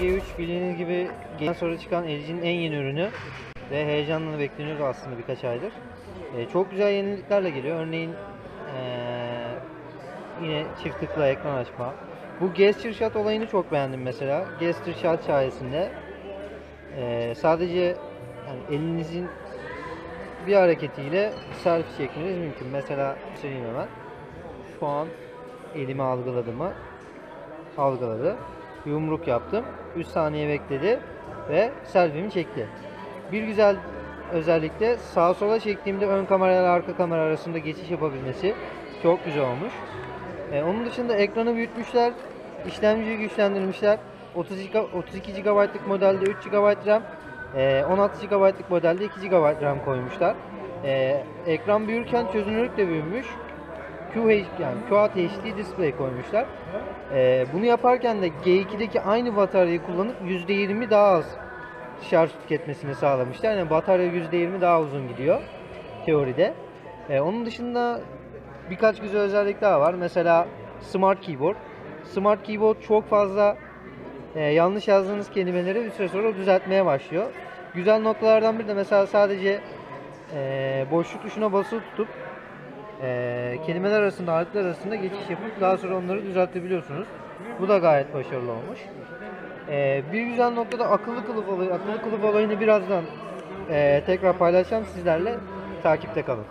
G3 bildiğiniz gibi G'den sonra çıkan LG'nin en yeni ürünü ve heyecanla bekleniyordu aslında birkaç aydır. Ee, çok güzel yeniliklerle geliyor. Örneğin ee, yine çift tıkla ekran açma. Bu gesture shot olayını çok beğendim mesela. Gesture shot sayesinde ee, sadece yani elinizin bir hareketiyle selfie çekmeniz mümkün. Mesela söyleyeyim hemen. Şu an elimi algıladı mı? Algıladı. Yumruk yaptım. 3 saniye bekledi ve selfie'mi çekti. Bir güzel özellikle sağa sola çektiğimde ön kamera ile arka kamera arasında geçiş yapabilmesi çok güzel olmuş. Ee, onun dışında ekranı büyütmüşler, işlemciyi güçlendirmişler. 32, 32 GB'lık modelde 3 GB RAM, ee, 16 GB'lık modelde 2 GB RAM koymuşlar. Ee, ekran büyürken çözünürlük de büyümüş. QH yani Quad HD display koymuşlar. Ee, bunu yaparken de G2'deki aynı bataryayı kullanıp %20 daha az şarj tüketmesini sağlamışlar. Yani batarya %20 daha uzun gidiyor teoride. Ee, onun dışında birkaç güzel özellik daha var. Mesela Smart Keyboard. Smart Keyboard çok fazla e, yanlış yazdığınız kelimeleri bir süre sonra düzeltmeye başlıyor. Güzel noktalardan biri de mesela sadece e, boşluk tuşuna basılı tutup e, kelimeler arasında, harfler arasında geçiş yapıp daha sonra onları düzeltebiliyorsunuz. Bu da gayet başarılı olmuş. E, bir güzel nokta da akıllı kılıf olayı. Akıllı kılıf olayını birazdan e, tekrar paylaşacağım sizlerle. Takipte kalın.